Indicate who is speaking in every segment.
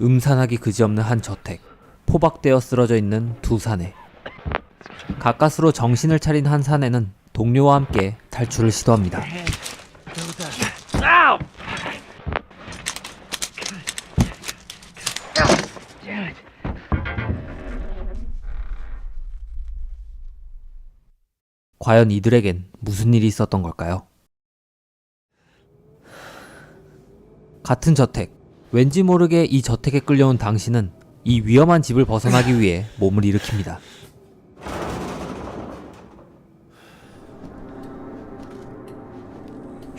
Speaker 1: 음산하기 그지없는 한 저택, 포박되어 쓰러져 있는 두 사내. 가까스로 정신을 차린 한 사내는 동료와 함께 탈출을 시도합니다. 과연 이들에겐 무슨 일이 있었던 걸까요? 같은 저택. 왠지 모르게 이 저택에 끌려온 당신은 이 위험한 집을 벗어나기 위해 몸을 일으킵니다.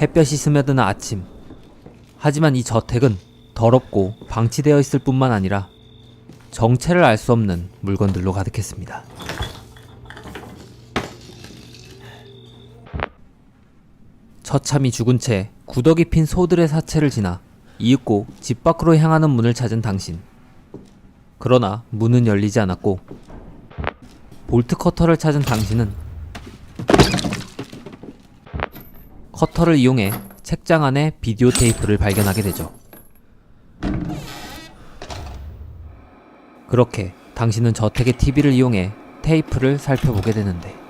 Speaker 1: 햇볕이 스며드는 아침. 하지만 이 저택은 더럽고 방치되어 있을 뿐만 아니라 정체를 알 수 없는 물건들로 가득했습니다. 처참히 죽은 채 구더기 핀 소들의 사체를 지나 이윽고 집 밖으로 향하는 문을 찾은 당신. 그러나 문은 열리지 않았고 볼트 커터를 찾은 당신은 커터를 이용해 책장 안에 비디오 테이프를 발견하게 되죠. 그렇게 당신은 저택의 TV를 이용해 테이프를 살펴보게 되는데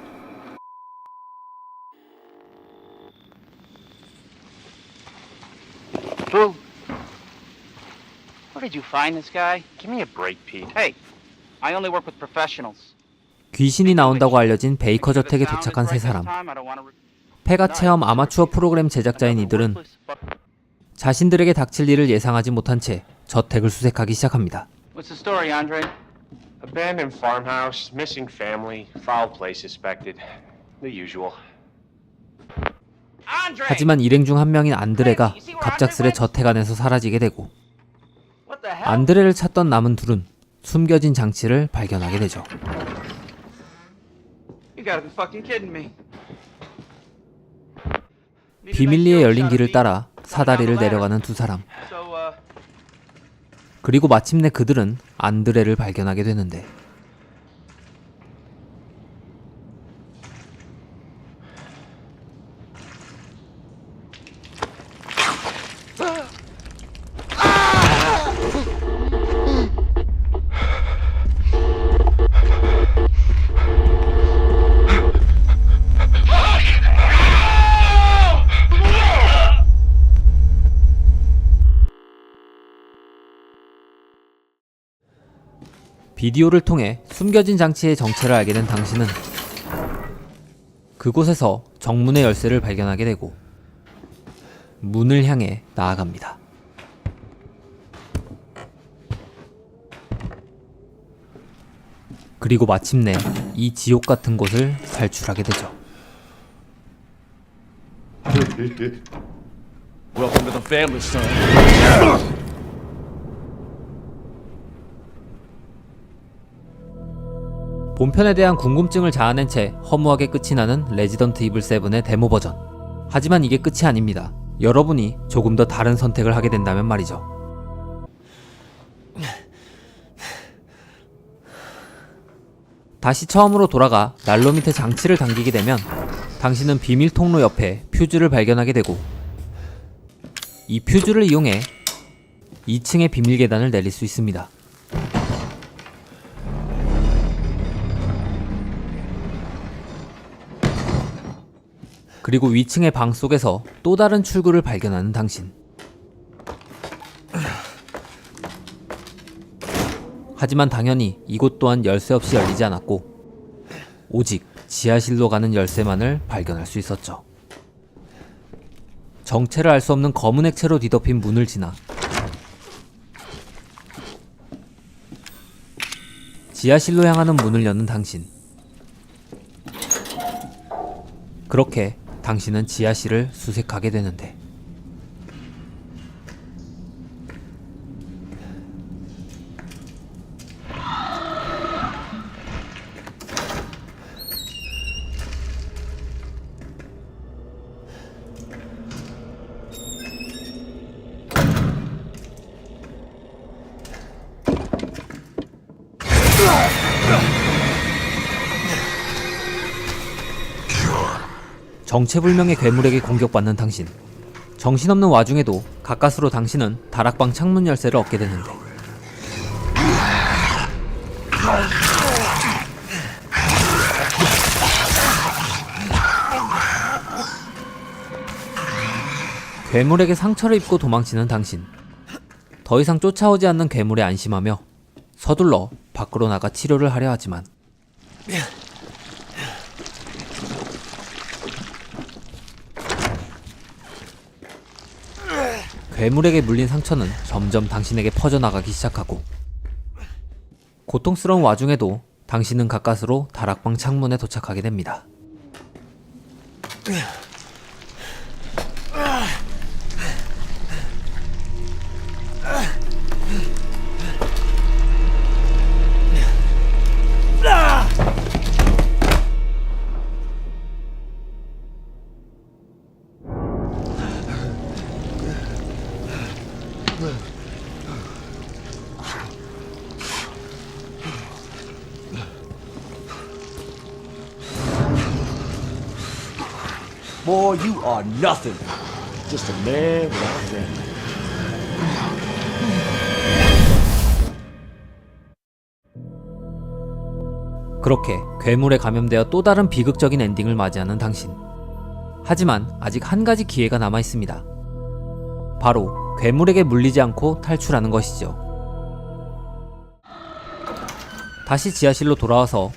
Speaker 2: did you find this guy?
Speaker 3: Give me a break, Pete.
Speaker 2: Hey, I only work with professionals.
Speaker 1: 귀신이 나온다고 알려진 베이커 저택에 도착한 세 사람. 폐가 체험 아마추어 프로그램 제작자인 이들은 자신들에게 닥칠 일을 예상하지 못한 채 저택을 수색하기 시작합니다.
Speaker 2: What's the story, Andre?
Speaker 3: Abandoned farmhouse, missing family, foul play suspected. The usual.
Speaker 2: Andre!
Speaker 1: 하지만 일행 중 한 명인 안드레가 갑작스레 저택 안에서 사라지게 되고? 안드레를 찾던 남은 둘은 숨겨진 장치를 발견하게 되죠. 비밀리에 열린 길을 따라 사다리를 내려가는 두 사람.
Speaker 2: Uh,
Speaker 1: 그리고 마침내 그들은 안드레를 발견하게 되는데 비디오를 통해 숨겨진 장치의 정체를 알게 된 당신은 그곳에서 정문의 열쇠를 발견하게 되고 문을 향해 나아갑니다. 그리고 마침내 이 지옥 같은 곳을 탈출하게 되죠.
Speaker 4: Son.
Speaker 1: 본편에 대한 궁금증을 자아낸 채 허무하게 끝이 나는 레지던트 이블 7의 데모 버전. 하지만 이게 끝이 아닙니다. 여러분이 조금 더 다른 선택을 하게 된다면 말이죠. 다시 처음으로 돌아가 난로 밑에 장치를 당기게 되면 당신은 비밀 통로 옆에 퓨즈를 발견하게 되고 이 퓨즈를 이용해 2층의 비밀 계단을 내릴 수 있습니다. 그리고 위층의 방 속에서 또 다른 출구를 발견하는 당신. 하지만 당연히 이곳 또한 열쇠 없이 열리지 않았고 오직 지하실로 가는 열쇠만을 발견할 수 있었죠. 정체를 알 수 없는 검은 액체로 뒤덮인 문을 지나 지하실로 향하는 문을 여는 당신. 그렇게 당신은 지하실을 수색하게 되는데 정체불명의 괴물에게 공격받는 당신. 정신없는 와중에도 가까스로 당신은 다락방 창문 열쇠를 얻게 되는데 괴물에게 상처를 입고 도망치는 당신. 더 이상 쫓아오지 않는 괴물에 안심하며 서둘러 밖으로 나가 치료를 하려 하지만 괴물에게 물린 상처는 점점 당신에게 퍼져나가기 시작하고 고통스러운 와중에도 당신은 가까스로 다락방 창문에 도착하게 됩니다.
Speaker 5: Boy, you are nothing. Just a man without a family.
Speaker 1: 그렇게 괴물에 감염되어 또 다른 비극적인 엔딩을 맞이하는 당신. 하지만 아직 한 가지 기회가 남아 있습니다. 바로 괴물에게 물리지 않고 탈출하는 것이죠. 다시 지하실로 돌아와서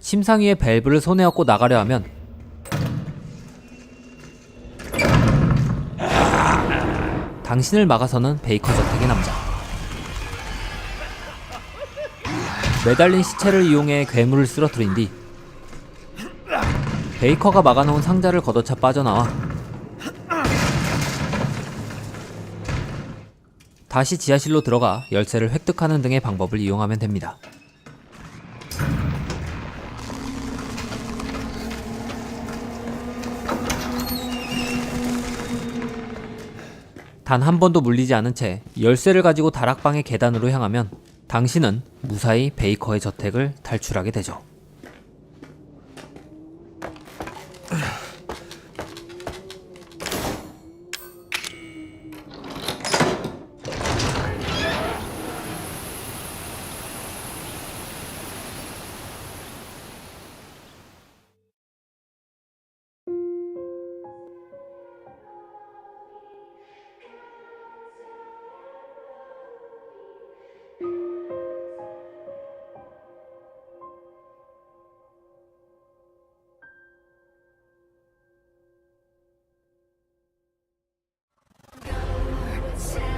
Speaker 1: 심상위의 밸브를 손에 얻고 나가려 하면 당신을 막아서는 베이커 저택의 남자. 매달린 시체를 이용해 괴물을 쓰러뜨린 뒤 베이커가 막아놓은 상자를 걷어차 빠져나와 다시 지하실로 들어가 열쇠를 획득하는 등의 방법을 이용하면 됩니다. 단 한 번도 물리지 않은 채 열쇠를 가지고 다락방의 계단으로 향하면 당신은 무사히 베이커의 저택을 탈출하게 되죠.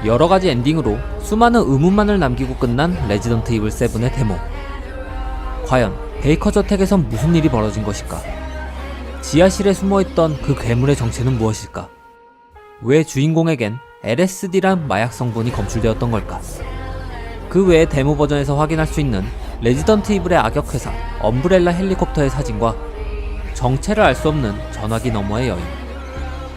Speaker 1: 여러 가지 엔딩으로 수많은 의문만을 남기고 끝난 레지던트 이블 7의 데모. 과연 베이커 저택에선 무슨 일이 벌어진 것일까? 지하실에 숨어있던 그 괴물의 정체는 무엇일까? 왜 주인공에겐 LSD란 마약 성분이 검출되었던 걸까? 그 외에 데모 버전에서 확인할 수 있는 레지던트 이블의 악역 회사 엄브렐라 헬리콥터의 사진과 정체를 알 수 없는 전화기 너머의 여인.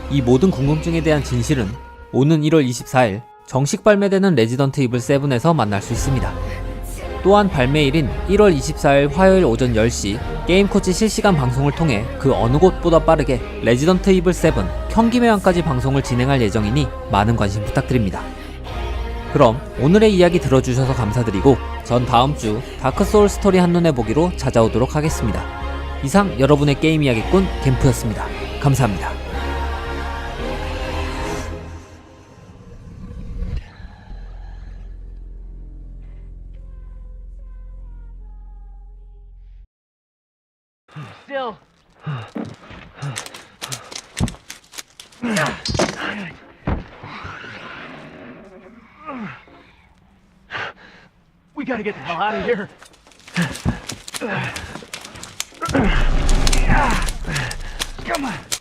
Speaker 1: 이 모든 궁금증에 대한 진실은 오는 1월 24일 정식 발매되는 레지던트 이블 7에서 만날 수 있습니다. 또한 발매일인 1월 24일 화요일 오전 10시 게임코치 실시간 방송을 통해 그 어느 곳보다 빠르게 레지던트 이블 7 경기매왕까지 방송을 진행할 예정이니 많은 관심 부탁드립니다. 그럼 오늘의 이야기 들어주셔서 감사드리고 전 다음 주 다크 소울 스토리 한눈에 보기로 찾아오도록 하겠습니다. 이상 여러분의 게임 이야기꾼 캠프였습니다. 감사합니다.
Speaker 2: Still. We gotta get the hell out of here. Come on.